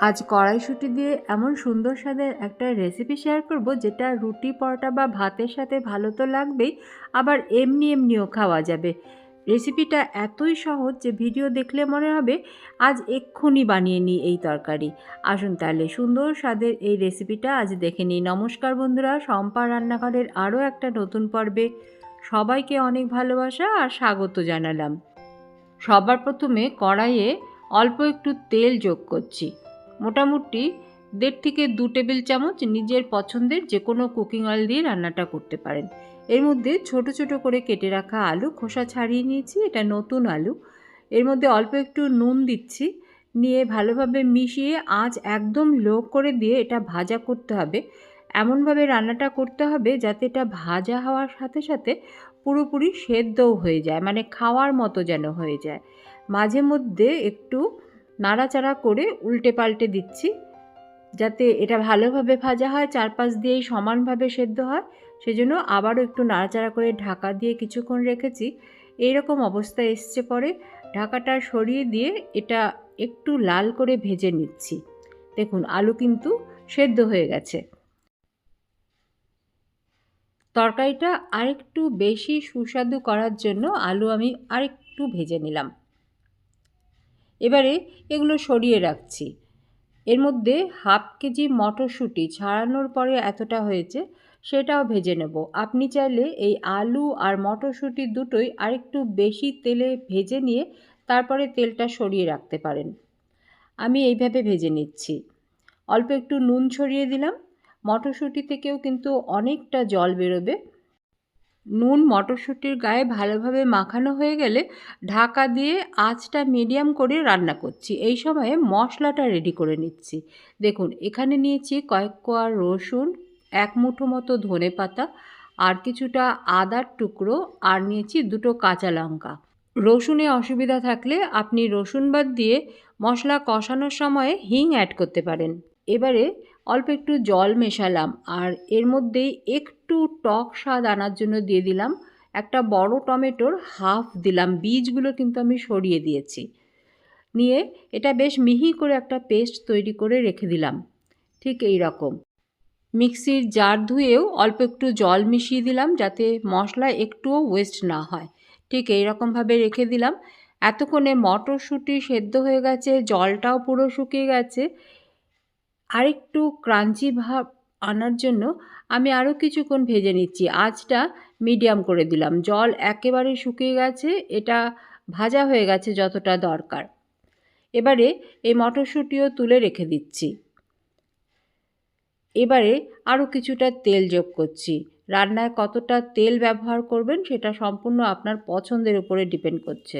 আজ কড়াইশুঁটি দিয়ে এমন সুন্দর স্বাদের একটা রেসিপি শেয়ার করব, যেটা রুটি, পরোটা বা ভাতের সাথে ভালো তো লাগবেই, আবার এমনি এমনিও খাওয়া যাবে। রেসিপিটা এতই সহজ যে ভিডিও দেখলে মনে হবে, আজ এক্ষুনি বানিয়ে নিই এই তরকারি। আসুন তাহলে সুন্দর স্বাদের এই রেসিপিটা আজ দেখে নিই। নমস্কার বন্ধুরা সম্পা রান্নাঘরের আরও একটা নতুন পর্বে সবাইকে অনেক ভালোবাসা আর স্বাগত জানালাম। সবার প্রথমে কড়াইয়ে অল্প একটু তেল যোগ করছি। মোটামুটি দেড় থেকে দু টেবিল চামচ নিজের পছন্দের যে কোনো কুকিং অয়েল দিয়ে রান্নাটা করতে পারেন। এর মধ্যে ছোট ছোট করে কেটে রাখা আলু, খোসা ছাড়িয়ে নিয়েছি, এটা নতুন আলু। এর মধ্যে অল্প একটু নুন দিচ্ছি, নিয়ে ভালোভাবে মিশিয়ে আঁচ একদম লো করে দিয়ে এটা ভাজা করতে হবে। এমনভাবে রান্নাটা করতে হবে যাতে এটা ভাজা হওয়ার সাথে সাথে পুরোপুরি সেদ্ধও হয়ে যায় মানে খাওয়ার মতো যেন হয়ে যায়। মাঝে মধ্যে একটু নাড়াচাড়া করে উল্টে পাল্টে দিচ্ছি, যাতে এটা ভালোভাবে ভাজা হয়, চারপাশ দিয়েই সমানভাবে সেদ্ধ হয়। সেজন্য আবারও একটু নাড়াচাড়া করে ঢাকা দিয়ে কিছুক্ষণ রেখেছি। এইরকম অবস্থা এসছে পরে ঢাকাটা সরিয়ে দিয়ে এটা একটু লাল করে ভেজে নিচ্ছি। দেখুন, আলু কিন্তু সেদ্ধ হয়ে গেছে। তরকারিটা আরেকটু বেশি সুস্বাদু করার জন্য আলু আমি আরেকটু ভেজে নিলাম। এবারে এগুলো সরিয়ে রাখছি। এর মধ্যে হাফ কেজি মটরশুঁটি ছাড়ানোর পরে এতটা হয়েছে, সেটাও ভেজে নেব। আপনি চাইলে এই আলু আর মটরশুঁটি দুটোই আরেকটু বেশি তেলে ভেজে নিয়ে তারপরে তেলটা সরিয়ে রাখতে পারেন। আমি এইভাবে ভেজে নিচ্ছি। অল্প একটু নুন ছড়িয়ে দিলাম। মটরশুঁটি থেকেও কিন্তু অনেকটা জল বেরোবে। নুন মটরশুঁটির গায়ে ভালোভাবে মাখানো হয়ে গেলে ঢাকা দিয়ে আঁচটা মিডিয়াম করে রান্না করছি। এই সময়ে মশলাটা রেডি করে নিচ্ছি। দেখুন, এখানে নিয়েছি কয়েক কোয়া রসুন, এক মুঠো মতো ধনে পাতা, আর কিছুটা আদার টুকরো, আর নিয়েছি দুটো কাঁচা লঙ্কা। রসুনে অসুবিধা থাকলে আপনি রসুন বাদ দিয়ে মশলা কষানোর সময়ে হিং অ্যাড করতে পারেন। এবারে অল্প একটু জল মেশালাম আর এর মধ্যেই একটু টক স্বাদ আনার জন্য দিয়ে দিলাম। একটা বড় টমেটোর হাফ দিলাম, বীজগুলো কিন্তু আমি সরিয়ে দিয়েছি। নিয়ে এটা বেশ মিহি করে একটা পেস্ট তৈরি করে রেখে দিলাম, ঠিক এই রকম। মিক্সির জার ধুয়েও অল্প একটু জল মিশিয়ে দিলাম যাতে মশলা একটুও ওয়েস্ট না হয়, ঠিক এই রকমভাবে রেখে দিলাম। এতক্ষণে মটরশুঁটি সেদ্ধ হয়ে গেছে, জলটাও পুরো শুকিয়ে গেছে। আরেকটু ক্রাঞ্চি ভাব আনার জন্য আমি আরও কিছুক্ষণ ভেজে নিচ্ছি। আঁচটা মিডিয়াম করে দিলাম। জল একেবারে শুকিয়ে গেছে, এটা ভাজা হয়ে গেছে যতটা দরকার। এবারে এই মটরশুঁটিও তুলে রেখে দিচ্ছি। এবারে আরও কিছুটা তেল যোগ করছি। রান্নায় কতটা তেল ব্যবহার করবেন সেটা সম্পূর্ণ আপনার পছন্দের উপরে ডিপেন্ড করছে।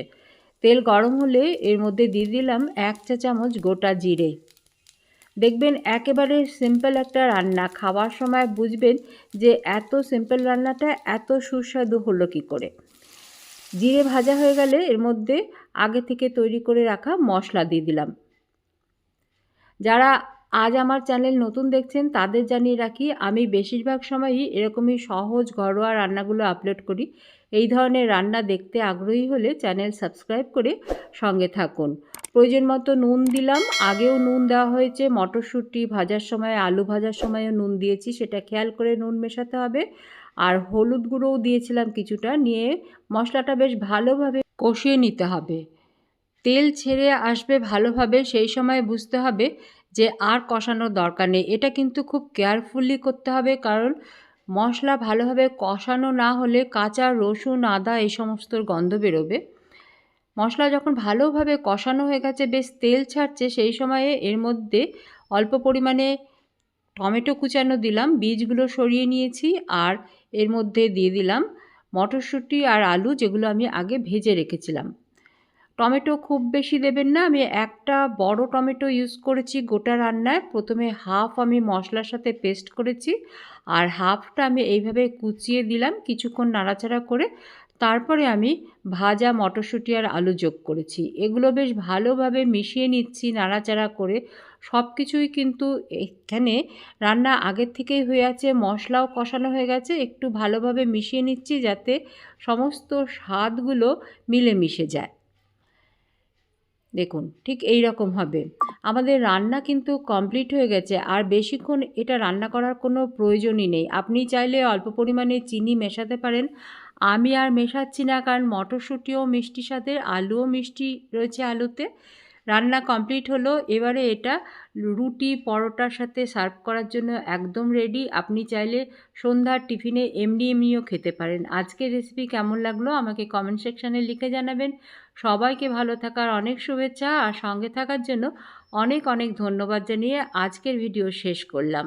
তেল গরম হলে এর মধ্যে দিয়ে দিলাম এক চা চামচ গোটা জিরে। দেখবেন একেবারে সিম্পল একটা রান্না। খাওয়ার সময় বুঝবেন যে এত সিম্পল রান্নাটা এত সুস্বাদু হলো কি করে। জিরে ভাজা হয়ে গেলে এর মধ্যে আগে থেকে তৈরি করে রাখা মশলা দিয়ে দিলাম। যারা আজ আমার চ্যানেল নতুন দেখছেন, তাদের জানিয়ে রাখি, আমি বেশিরভাগ সময়ই এরকমই সহজ ঘরোয়া রান্নাগুলো আপলোড করি। এই ধরনের রান্না দেখতে আগ্রহী হলে চ্যানেল সাবস্ক্রাইব করে সঙ্গে থাকুন। প্রয়োজন মতো নুন দিলাম। আগেও নুন দেওয়া হয়েছে। মটরশুঁটি ভাজার সময়, আলু ভাজার সময়ও নুন দিয়েছি। সেটা খেয়াল করে নুন মেশাতে হবে। আর হলুদ গুঁড়োও দিয়েছিলাম কিছুটা। নিয়ে মশলাটা বেশ ভালোভাবে কষিয়ে নিতে হবে। তেল ছেড়ে আসবে ভালোভাবে। সেই সময় বুঝতে হবে যে আর কষানোর দরকার নেই। এটা কিন্তু খুব কেয়ারফুলি করতে হবে। কারণ মশলা ভালোভাবে কষানো না হলে কাঁচা, রসুন, আদা এই সমস্ত গন্ধ বেরোবে। মশলা যখন ভালোভাবে কষানো হয়ে গেছে, বেশ তেল ছাড়ছে, সেই সময়ে এর মধ্যে অল্প পরিমাণে টমেটো কুচানো দিলাম, বীজগুলো সরিয়ে নিয়েছি আর এর মধ্যে দিয়ে দিলাম মটরশুঁটি আর আলু যেগুলো আমি আগে ভেজে রেখেছিলাম। টমেটো খুব বেশি দেবেন না, আমি একটা বড় টমেটো ইউজ করেছি গোটা রান্নায়। প্রথমে হাফ আমি মশলার সাথে পেস্ট করেছি আর হাফটা আমি এইভাবে কুচিয়ে দিলাম কিছুক্ষণ নাড়াচাড়া করে। তারপরে আমি ভাজা মটরশুঁটি আর আলু যোগ করেছি। এগুলো বেশ ভালোভাবে মিশিয়ে নিচ্ছি, নাড়াচাড়া করে। সব কিছুই কিন্তু এখানে রান্না আগের থেকেই হয়ে আছে, মশলাও কষানো হয়ে গেছে। একটু ভালোভাবে মিশিয়ে নিচ্ছি যাতে সমস্ত স্বাদগুলো মিলে মিশে যায়। দেখুন, ঠিক এই রকম হবে। আমাদের রান্না কিন্তু কমপ্লিট হয়ে গেছে, আর বেশিক্ষণ এটা রান্না করার কোনো প্রয়োজনই নেই। আপনি চাইলে অল্প পরিমাণে চিনি মেশাতে পারেন। আমি আর মেশাচ্ছি না, কারণ মটরশুঁটিও মিষ্টি স্বাদের আলুও মিষ্টি রয়েছে আলুতে। রান্না কমপ্লিট হলো, এবারে এটা রুটি পরোটার সাথে সার্ভ করার জন্য একদম রেডি। আপনি চাইলে সন্ধ্যার টিফিনে এমনি এমনিও খেতে পারেন। আজকের রেসিপি কেমন লাগল আমাকে কমেন্ট সেকশানে লিখে জানাবেন। সবাইকে ভালো থাকার অনেক শুভেচ্ছা, আর সঙ্গে থাকার জন্য অনেক অনেক ধন্যবাদ জানিয়ে আজকের ভিডিও শেষ করলাম।